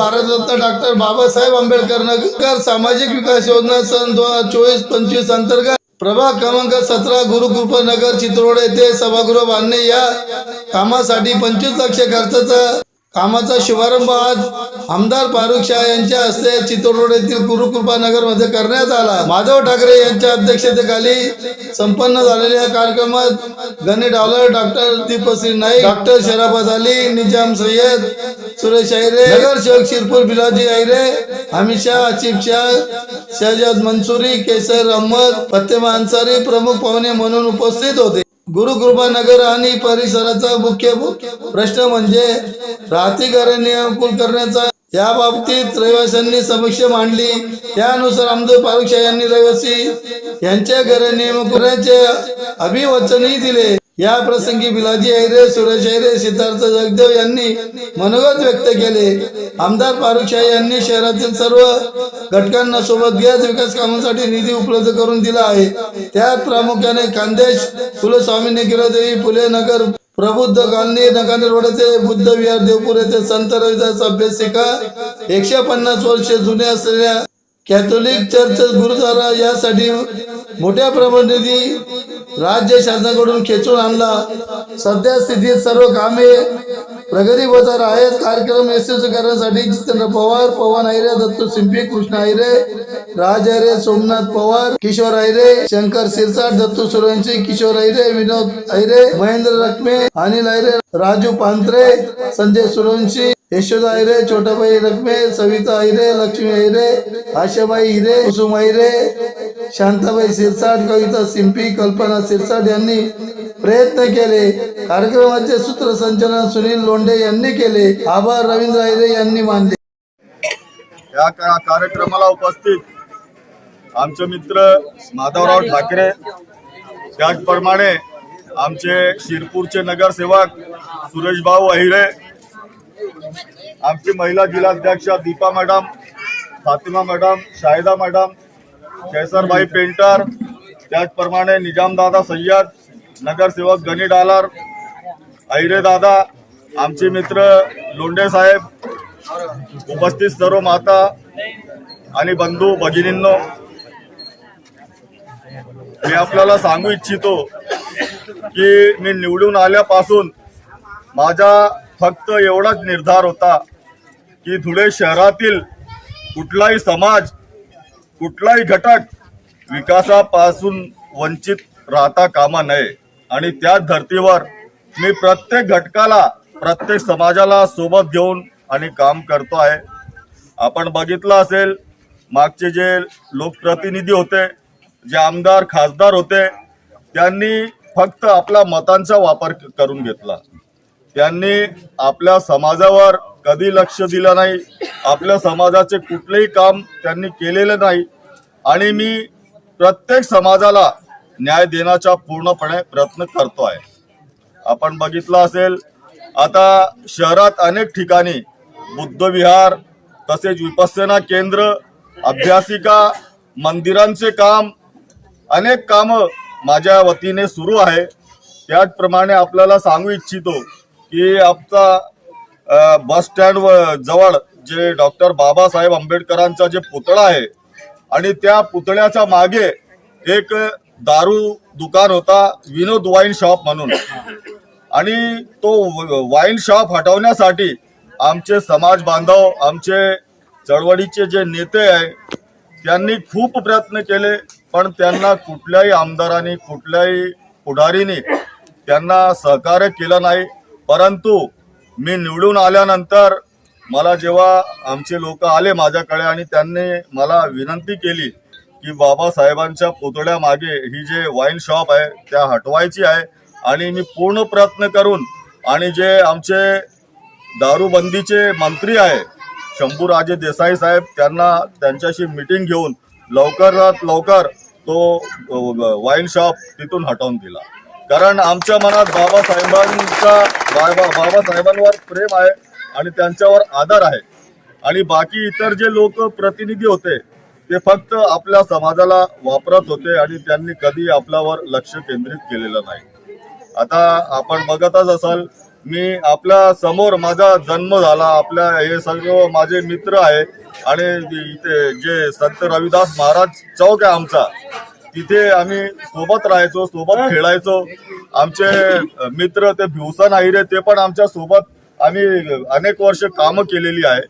Bharat Ratna doctor Babasaheb Ambedkar Nagar सामाजिक विकास योजना सन दोन हजार चोवीस पंचवीस अंतर्गत प्रभाग क्रमांक सतरा गुरुकृपा नगर चित्रोड येथे सभागृह बांधणे या कामासाठी पंचवीस लक्ष खर्चाचा कामाचा शुभारंभ आज आमदार फारुख शाह यांच्या हस्ते चित्तोड येथील गुरुकृपा मध्ये करण्यात आला. माधव ठाकरे यांच्या अध्यक्षतेखाली संपन्न झालेल्या या कार्यक्रमात गणे डॉलर डॉक्टर दीपश्री नाईक डॉक्टर शराफत अली निजाम सय्यद सुरेश अहिरे नगर शेख शिरपूर बिलाजी अहिरे अमित शाह आसिफ शाह शहजाद मंसुरी केसर अहमद फतेमा अन्सारी प्रमुख पाहुणे म्हणून उपस्थित होते. गुरुकृपा नगर आणि परिसराचा मुख्य प्रश्न म्हणजे राहती अनुकूल करण्याचा. या बाबतीत रहिवाशांनी समक्ष मांडली. त्यानुसार आमदार पारुक्षा यांनी रहिवासी यांच्या घरे नियम करण्याचे अभिवचनही दिले. या प्रसंगी बिलाजी ऐरे सुरेश ऐरे सिद्धार्थ जगदेव यांनी मनोगत व्यक्त केले. आमदार फारुखशाही यांनी शहरातील सर्व घटकांना सोबत घेत विकास कामांसाठी निधी उपलब्ध करून दिला आहे. त्यात प्रामुख्याने खानदेश कुलस्वामिनी गिरदेवी फुले नगर प्रबुद्ध गांधी नगर येथे बुद्ध विहार देवपूर येथे संत रविदास अभ्यासिका एकशे पन्नास वर्षे जुने असलेल्या कॅथोलिक चर्च गुरुद्वारा यासाठी मोठ्या प्रमाणात निधी राज्य शासनाकडून खेचून आणला. सध्या स्थितीत सर्व कामे प्रगती बाजार आहेत कार्यक्रम यशस्वी करण्यासाठी जितेंद्र पवार पवन आयरे दत्तू सिंपी कृष्ण आयरे राज आयरे सोमनाथ पवार किशोर आयरे शंकर सिरसाट दत्तू सुरवंशी किशोर आयरे विनोद आयरे महेंद्र रकमे अनिल आयरे राजू पांत्रे संजय सुरवंशी यशोदा आयरे छोटाबाई रकमे सविता आयरे लक्ष्मी आयरे आशाबाई हिरे कुसुम आयरे शांताबाई सिरसाट कविता सिंपी कल्पना सिरसाट यांनी प्रयत्न केले. कार्यक्रमाचे सूत्रसंचलन सुनील लोंढे यांनी केले. आभार रवींद्र आयरे यांनी मानले. या का- कार्यक्रमाला उपस्थित आमचे मित्र माधवराव ठाकरे. त्याचप्रमाणे आमचे शिरपूरचे नगरसेवक सुरेश भाऊ अहिरे. आमची महिला जिल्हाध्यक्ष Deepa madam Fatima madam Shahida madam Kesarbai Painter त्याचप्रमाणे निजामदादा सय्यद नगरसेवक गणी डालर अहिरे दादा आमचे मित्र लोंढे साहेब उपस्थित सर्व माता आणि बंधू भगिनींनो मी आपल्याला सांगू इच्छितो की मी निवडून आल्यापासून माझा फक्त एवढाच निर्धार होता की धुळे शहरातील कुठलाही समाज कुठलाही घटक विकासापासून वंचित राहता कामा नये. आणि त्याच धर्तीवर मी प्रत्येक घटकाला प्रत्येक समाजाला सोबत घेऊन आणि काम करतो आहे. आपण बघितलं असेल मागचे जे लोकप्रतिनिधी होते जे आमदार खासदार होते त्यांनी फक्त आपल्या मतांचा वापर करून घेतला. त्यांनी आपल्या समाजावर कधी लक्ष दिलं नाही आपल्या समाजाचे कुठलेही काम त्यांनी केलेलं नाही. आणि मी प्रत्येक समाजाला न्याय देण्याचा पूर्णपणे प्रयत्न करतो आहे आपण बघितलं असेल आता शहरात अनेक ठिकाणी बुद्धविहार तसेच विपස්සना केंद्र अभ्यासिका मंदिरांचे काम अनेक कामं माझ्या वतीने सुरू आहे. त्याचप्रमाणे आपल्याला सांगू इच्छितो की आमचा बस स्टँड व- जवळ जे डॉक्टर बाबासाहेब आंबेडकरांचा जे पुतळा आहे आणि त्या पुतळ्याच्या मागे एक दारू दुकान होता विनोद वाईन शॉप म्हणून. आणि तो वाईन शॉप हटवण्यासाठी आमचे समाज बांधव आमचे चळवळीचे जे नेते आहे त्यांनी खूप प्रयत्न केले पण त्यांना कुठल्याही आमदारांनी कुठल्याही पुढारीने त्यांना सहकार्य केलं नाही. परंतु मी निवडून आल्यानंतर मला जेव्हा आमचे लोक आले माझ्याकडे आणि त्यांनी मला विनंती केली की बाबासाहेबांच्या पुतळ्यामागे ही जे वाईन शॉप आहे त्या हटवायची आहे आणि मी पूर्ण प्रयत्न करून आणि जे आमचे दारूबंदीचे मंत्री आहे शंभूराजे देसाई साहेब त्यांना त्यांच्याशी मिटिंग घेऊन लवकरात लवकर तो वाईन शॉप तिथून हटवून दिला. कारण आमच्या मनात बाबासाहेबांचा बाबा बाबासाहेबांवर प्रेम आहे आणि त्यांच्यावर आदर आहे. आणि बाकी इतर जे लोक प्रतिनिधी होते ते फक्त आपल्या समाजाला वापरत होते आणि त्यांनी कधी आपल्यावर लक्ष केंद्रित केलेलं नाही. आता आपण बघतच असाल मी आपल्यासमोर माझा जन्म झाला आपल्या हे सर्व माझे मित्र आहे आणि इथे जे संत रविदास महाराज चौक आहे आमचा तिथे आम्ही सोबत राहायचो सोबत खेळायचो. आमचे मित्र ते भिवसन आहिरे ते पण आमच्यासोबत आम्ही अनेक वर्ष कामं केलेली आहे.